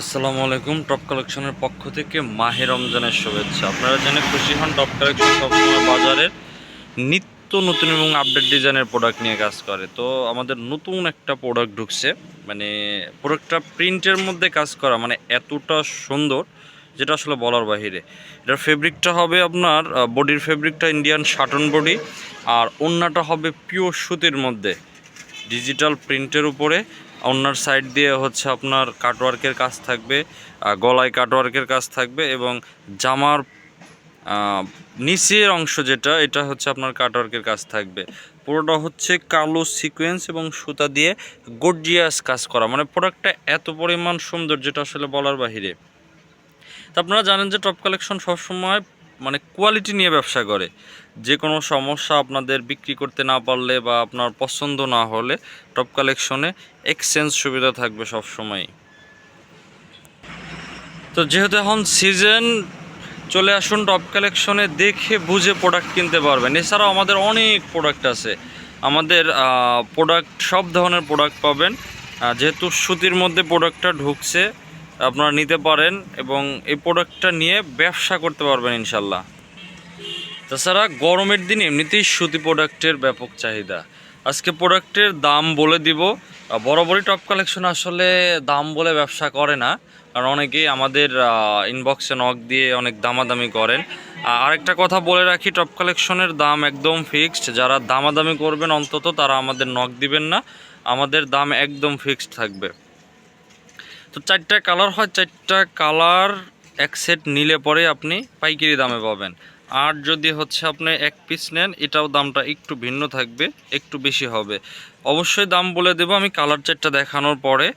আসসালামু আলাইকুম, টপ কালেকশনের পক্ষ থেকে মাহে রমজানের শুভেচ্ছা। আপনারা জেনে খুশি হন, টপ কালেকশন সবসময় বাজারের নিত্য নতুন এবং আপডেট ডিজাইনের প্রোডাক্ট নিয়ে কাজ করে। তো আমাদের নতুন একটা প্রোডাক্ট ঢুকছে মানে প্রোডাক্টটা প্রিন্টের মধ্যে কাজ করা মানে এতটা সুন্দর, যেটা আসলে বলার বাহিরে। এটার ফেব্রিকটা হবে আপনার বডির ফেব্রিকটা ইন্ডিয়ান শাটন বডি আর অন্যটা হবে পিওর সুতির মধ্যে ডিজিটাল প্রিন্টের উপরে। অন্যার সাইড দিয়ে হচ্ছে আপনার কাটওয়ার্কের কাজ থাকবে গলায় কাটওয়ার্কের কাজ থাকবে এবং জামার নিচের অংশ যেটা, এটা হচ্ছে আপনার কাটওয়ার্কের কাজ থাকবে। পুরোটা হচ্ছে কালো সিকোয়েন্স এবং সুতা দিয়ে গর্জিয়াস কাজ করা। মানে প্রোডাক্টটা এত পরিমাণ সুন্দর যেটা আসলে বলার বাহিরে। তা আপনারা জানেন যে টপ কালেকশন সবসময় মানে কোয়ালিটি নিয়ে ব্যবসা করে। যে কোনো সমস্যা আপনাদের বিক্রি করতে না পারলে বা আপনার পছন্দ না হলে টপ কালেকশনে এক্সচেঞ্জ সুবিধা থাকবে সবসময় তো যেহেতু এখন সিজন চলে আসুন টপ কালেকশনে দেখে বুঝে প্রোডাক্ট কিনতে পারবেন। এছাড়াও আমাদের অনেক প্রোডাক্ট আছে। আমাদের প্রোডাক্ট সব ধরনের প্রোডাক্ট পাবেন। যেহেতু সুতির মধ্যে প্রোডাক্টটা ঢুকছে আপনারা নিতে পারেন এবং এই প্রোডাক্টটা নিয়ে ব্যবসা করতে পারবেন ইনশাল্লাহ। তাছাড়া গরমের দিন এমনিতেই সুতি প্রোডাক্টের ব্যাপক চাহিদা। আজকে প্রোডাক্টের দাম বলে দিব। বরাবরই টপ কালেকশন আসলে দাম বলে ব্যবসা করে না। কারণ অনেকেই আমাদের ইনবক্সে নক দিয়ে অনেক দামাদামি করেন। আরেকটা কথা বলে রাখি টপ কালেকশনের দাম একদম ফিক্সড যারা দামাদামি করবেন অন্তত তারা আমাদের নক দিবেন না। আমাদের দাম একদম ফিক্সড থাকবে। তো চারটা কালার হয়, চারটা কালার এক সেট নিলে পরে আপনি পাইকারি দামে পাবেন। আর যদি হচ্ছে আপনি এক পিস নেন, এটাও দামটা একটু ভিন্ন থাকবে, একটু বেশি হবে। অবশ্যই দাম বলে দেবো আমি কালার চারটা দেখানোর পরে।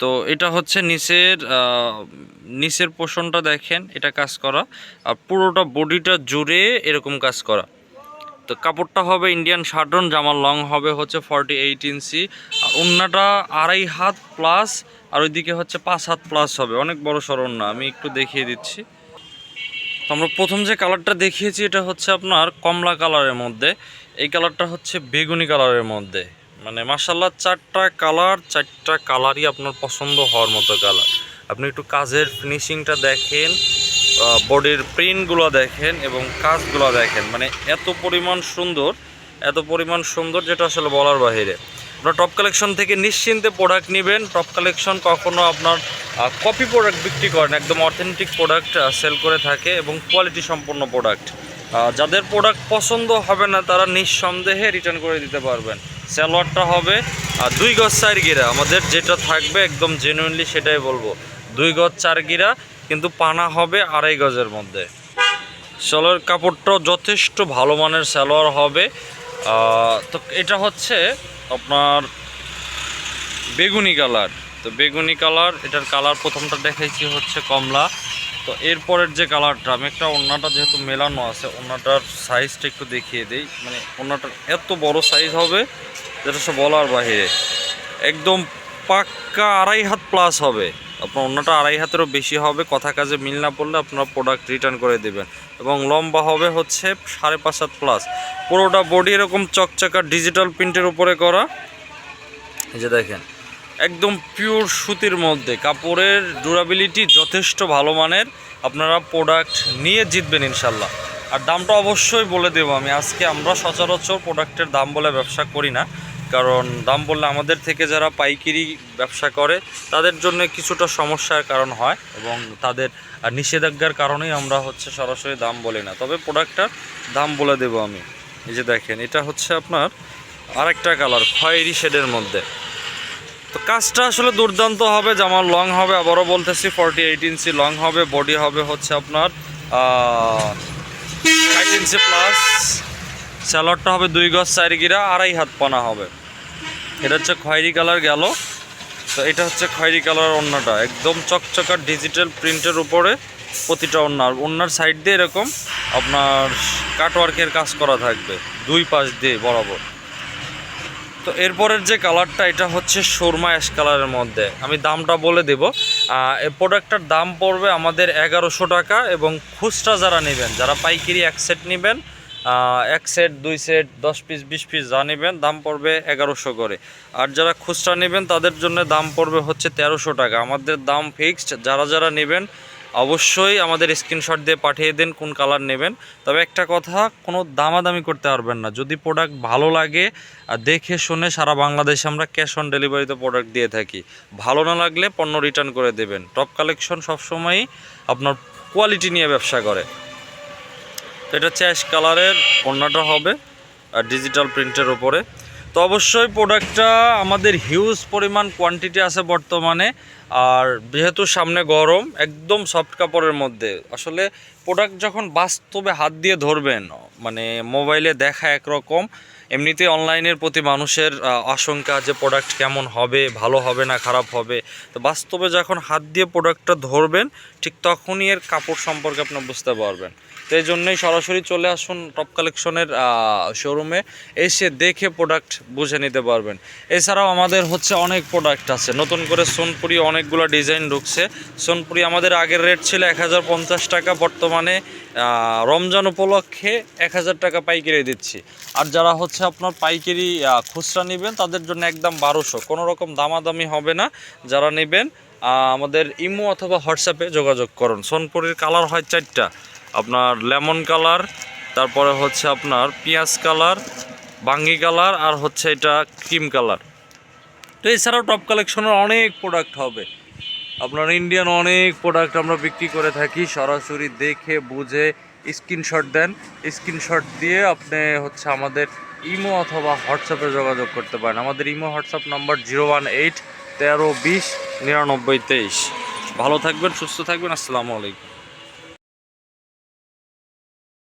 তো এটা হচ্ছে নিচের নিচের পোষণটা দেখেন, এটা কাজ করা। আর পুরোটা বডিটা জুড়ে এরকম কাজ করা। তো কাপড়টা হবে ইন্ডিয়ান শার্টন জামার লং হবে হচ্ছে ফর্টি এইট ইঞ্চি আর ওন্নাটা আড়াই হাত প্লাস আর ওইদিকে হচ্ছে পাঁচ হাত প্লাস হবে, অনেক বড় সরণ না, আমি একটু দেখিয়ে দিচ্ছি। তো আমরা প্রথম যে কালারটা দেখিয়েছি, এটা হচ্ছে আপনার কমলা কালারের মধ্যে, এই কালারটা হচ্ছে বেগুনি কালারের মধ্যে। মানে মাসাল্লাহ চারটা কালার চারটা কালারই আপনার পছন্দ হওয়ার মতো কালার আপনি একটু কাজের ফিনিশিংটা দেখেন বডির প্রিন্টগুলো দেখেন এবং কাজগুলো দেখেন। মানে এত পরিমাণ সুন্দর, এত পরিমাণ সুন্দর যেটা আসলে বলার বাহিরে। আপনার টপ কালেকশন থেকে নিশ্চিন্তে প্রোডাক্ট নেবেন। টপ কালেকশন কখনো আপনার কপি প্রোডাক্ট বিক্রি করেন একদম অথেন্টিক প্রোডাক্ট সেল করে থাকে এবং কোয়ালিটি সম্পন্ন প্রোডাক্ট যাদের প্রোডাক্ট পছন্দ হবে না, তারা নিঃসন্দেহে রিটার্ন করে দিতে পারবেন। স্যালোয়ারটা হবে দুই গজ চার গিরা। আমাদের যেটা থাকবে একদম জেনুইনলি সেটাই বলব। দুই গজ চার গিরা, কিন্তু পানা হবে আড়াই গজের মধ্যে। সালোয়ার কাপড়টাও যথেষ্ট ভালো মানের সালোয়ার হবে। তো এটা হচ্ছে আপনার বেগুনি কালার। তো বেগুনি কালার, এটার কালার প্রথমটা দেখাইছি হচ্ছে কমলা। তো এরপরের যে কালারটা, আমি একটা ওড়নাটা যেহেতু মেলানো আছে, ওড়নাটার সাইজটা একটু দেখিয়ে দিই। মানে ওড়নাটার এত বড় সাইজ হবে যেটা সে বলার বাহিরে। একদম পাক্কা আড়াই হাত প্লাস হবে। আপনার অন্যটা আড়াই হাতেরও বেশি হবে, কথা কাজে মিল না পড়লে আপনারা প্রোডাক্ট রিটার্ন করে দেবেন। এবং লম্বা হবে হচ্ছে সাড়ে পাঁচ হাত প্লাস পুরোটা বডি এরকম চকচকা ডিজিটাল প্রিন্টের উপরে করা। এই যে দেখেন, একদম পিওর সুতির মধ্যে। কাপড়ের ডিউরাবিলিটি যথেষ্ট ভালো মানের। আপনারা প্রোডাক্ট নিয়ে জিতবেন ইনশাল্লাহ। আর দামটা অবশ্যই বলে দেবো আমি। আজকে আমরা সচরাচর প্রোডাক্টের দাম বলে ব্যবসা করি না। কারণ দাম বললে আমাদের থেকে যারা পাইকারি ব্যবসা করে, তাদের জন্য কিছুটা সমস্যার কারণ হয় এবং তাদের নিষেধাজ্ঞার কারণেই আমরা হচ্ছে সরাসরি দাম বলি না। তবে প্রোডাক্টটার দাম বলে দেবো আমি। এই যে দেখেন, এটা হচ্ছে আপনার আরেকটা কালার, খয়েরি শেডের মধ্যে। তো কাজটা আসলে দুর্দান্ত হবে জামার লং হবে, আবারও বলতেছি ফর্টি এইট ইঞ্চি লং হবে বডি হবে হচ্ছে আপনার ষাট ইঞ্চি প্লাস স্যালোয়ারটা হবে দুই গজ চার গিরা, আড়াই হাত পানা হবে। এটা হচ্ছে খয়েরি কালার গেল। তো এটা হচ্ছে খয়েরি কালার ওড়নাটা একদম চকচকার ডিজিটাল প্রিন্টের উপরে প্রতিটা ওড়নার ওড়নার সাইড দিয়ে এরকম আপনার কাটওয়ার্কের কাজ করা থাকবে, দুই পাশ দিয়ে বরাবর। তো এরপরের যে কালারটা, এটা হচ্ছে সুরমা অ্যাশ কালারের মধ্যে। আমি দামটা বলে দেব। এই প্রোডাক্টটার দাম পড়বে আমাদের এগারোশো টাকা এবং খুচরা যারা নেবেন, যারা পাইকারি এক সেট নেবেন এক সেট দুই সেট দশ পিস বিশ পিস যা নেবেন, দাম পড়বে এগারোশো করে। আর যারা খুচরা নেবেন, তাদের জন্য দাম পড়বে হচ্ছে তেরোশো টাকা। আমাদের দাম ফিক্সড যারা যারা নেবেন, অবশ্যই আমাদের স্ক্রিনশট দিয়ে পাঠিয়ে দিন কোন কালার নেবেন। তবে একটা কথা, কোনো দামাদামি করতে পারবেন না। যদি প্রোডাক্ট ভালো লাগে, আর দেখে শুনে সারা বাংলাদেশে আমরা ক্যাশ অন ডেলিভারিতে প্রোডাক্ট দিয়ে থাকি। ভালো না লাগলে পণ্য রিটার্ন করে দেবেন। টপ কালেকশন সবসময়ই আপনার কোয়ালিটি নিয়ে ব্যবসা করে। তো এটা হচ্ছে অ্যাশ কালারের পণ্যটা হবে, আর ডিজিটাল প্রিন্টের ওপরে তো অবশ্যই প্রোডাক্টটা আমাদের হিউজ পরিমাণ কোয়ান্টিটি আছে বর্তমানে, আর যেহেতু সামনে গরম, একদম সফট কাপড়ের মধ্যে। আসলে প্রোডাক্ট যখন বাস্তবে হাত দিয়ে ধরবেন মানে মোবাইলে দেখা একরকম এমনিতে অনলাইনের প্রতি মানুষের আশঙ্কা যে প্রোডাক্ট কেমন হবে, ভালো হবে না, খারাপ হবে, তো বাস্তবে যখন হাত দিয়ে প্রোডাক্টটা ধরবেন, ঠিক তখনই এর কাপড় সম্পর্কে আপনি বুঝতে পারবেন। তো এই জন্যই সরাসরি চলে আসুন টপ কালেকশনের শোরুমে এসে দেখে প্রোডাক্ট বুঝে নিতে পারবেন। এছাড়াও আমাদের হচ্ছে অনেক প্রোডাক্ট আছে, নতুন করে সোনপুরি অনেকগুলো ডিজাইন ঢুকছে। সোনপুরি আমাদের আগের রেট ছিল এক হাজার পঞ্চাশ টাকা, বর্তমানে রমজান উপলক্ষে এক হাজার টাকা পাইকারি দিচ্ছি। আর যারা হচ্ছে আপনার পাইকারি খুচরা নেবেন, তাদের জন্য একদম বারোশো। কোনো রকম দামাদামি হবে না যারা নেবেন। আমাদের ইমো অথবা হোয়াটসঅ্যাপে যোগাযোগ করুন। সোনপুরির কালার হয় চারটা। আপনার লেমন কালার, তারপরে হচ্ছে আপনার পেঁয়াজ কালার, বাঙ্গি কালার, আর হচ্ছে এটা ক্রিম কালার। তো এছাড়াও টপ কালেকশনের অনেক প্রোডাক্ট হবে। আপনার ইন্ডিয়ান অনেক প্রোডাক্ট আমরা বিক্রি করে থাকি। সরাসরি দেখে, বুঝে স্ক্রিনশট দেন। স্ক্রিনশট দিয়ে আপনি হচ্ছে আমাদের ইমো অথবা হোয়াটসঅ্যাপে যোগাযোগ করতে পারেন। আমাদের imo, WhatsApp number zero one eight তেরো বিশ নিরানব্বই তেইশ। ভালো থাকবেন, সুস্থ থাকবেন। আসসালামু আলাইকুম।